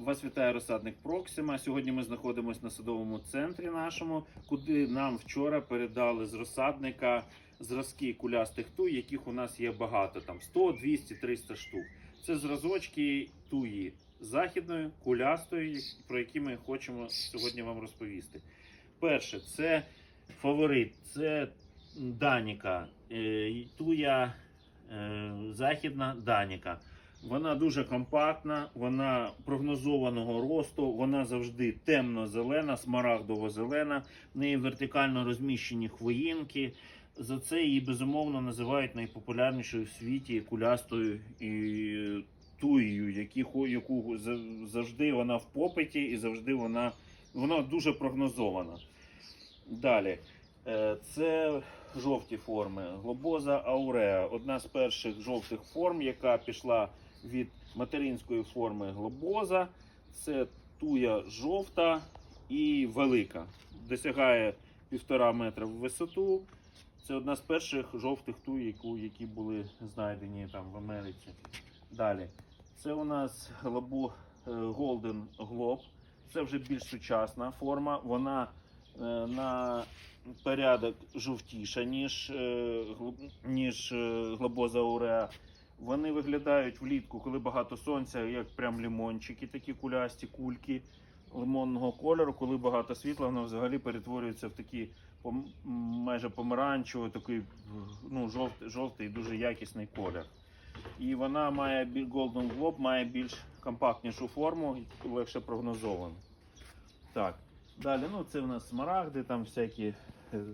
Вас вітає розсадник Проксима. Сьогодні ми знаходимося на садовому центрі нашому, куди нам вчора передали з розсадника зразки кулястих туй, яких у нас є багато, там 100, 200, 300 штук. Це зразочки туї західної, кулястої, про які ми хочемо сьогодні вам розповісти. Перше, це фаворит, це Даніка, е, туя е, західна Даніка. Вона дуже компактна, вона прогнозованого росту, вона завжди темно-зелена, смарагдово-зелена, в неї вертикально розміщені хвоїнки. За це її безумовно називають найпопулярнішою в світі кулястою і туєю, яку завжди вона в попиті і завжди вона, вона дуже прогнозована. Далі. Е, Це жовті форми. Глобоза ауреа одна з перших жовтих форм, яка пішла від материнської форми глобоза. Це туя жовта і велика. Досягає півтора метра в висоту. Це одна з перших жовтих туй, які були знайдені там в Америці. Далі. Це у нас глобу е, Golden Globe. Це вже більш сучасна форма. Вона е, на порядок жовтіша, ніж, е, ніж глобоза ауреа. Вони виглядають влітку, коли багато сонця, як прям лимончики, такі кулясті кульки лимонного кольору. Коли багато світла, воно взагалі перетворюється в такі майже помаранчевий, такий ну, жовтий, жовтий, дуже якісний колір. І вона має Golden Globe має більш компактнішу форму, легше прогнозовану. Так, далі, ну це в нас смарагди, там всякі,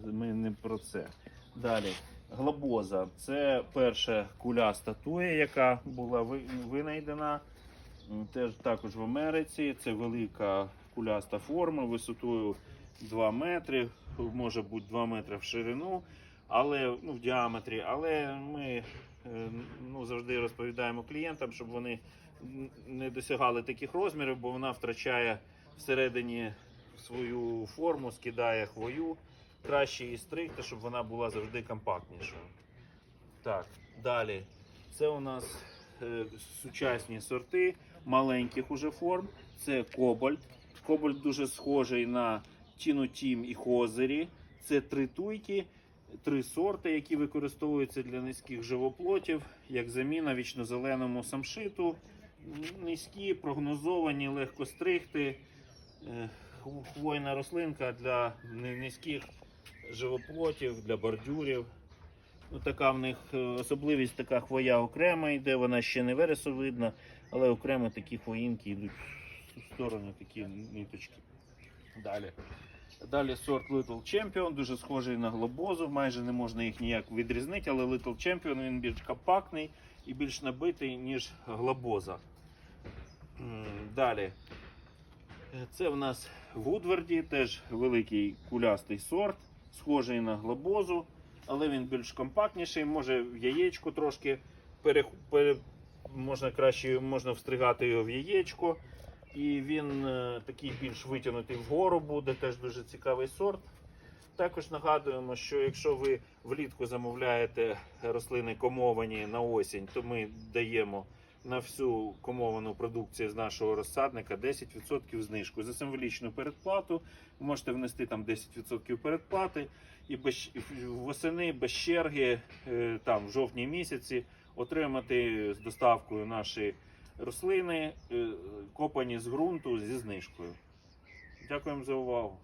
ми не про це. Далі. Глобоза це перша куля статуя, яка була винайдена. Теж також в Америці. Це велика куляста форма висотою 2 метри, може бути 2 метри в ширину, але ну, в діаметрі. Але ми е, ну, завжди розповідаємо клієнтам, щоб вони не досягали таких розмірів, бо вона втрачає всередині свою форму, скидає хвою. Краще її стригти, щоб вона була завжди компактнішою. Так, далі. Це у нас е, сучасні сорти маленьких уже форм. Це кобальт. Кобальт дуже схожий на Тіну Тім і Хозері. Це три туйки, три сорти, які використовуються для низьких живоплотів, як заміна вічнозеленому самшиту. Низькі, прогнозовані, легко стригти. Е, Хвойна рослинка для низьких живоплотів, для бордюрів. Ну, така в них е, особливість така хвоя окрема йде, вона ще не вересу видно, але окремо такі хвоїнки йдуть в сторону, такі ниточки. Далі. Далі сорт Little Champion, дуже схожий на глобозу, майже не можна їх ніяк відрізнити, але Little Champion він більш компактний і більш набитий, ніж глобоза. Далі. Е, Це в нас Вудварді, теж великий кулястий сорт, схожий на глобозу, але він більш компактніший, може в яєчко трошки пере, пере- можна краще можна встригати його в яєчко. І він е, такий більш витягнутий вгору буде, теж дуже цікавий сорт. Також нагадуємо, що якщо ви влітку замовляєте рослини комовані на осінь, то ми даємо на всю комовану продукцію з нашого розсадника 10% знижку. За символічну передплату ви можете внести там 10% передплати і без, восени без черги, е, там в жовтні місяці отримати з доставкою наші рослини, е, копані з ґрунту зі знижкою. Дякуємо за увагу.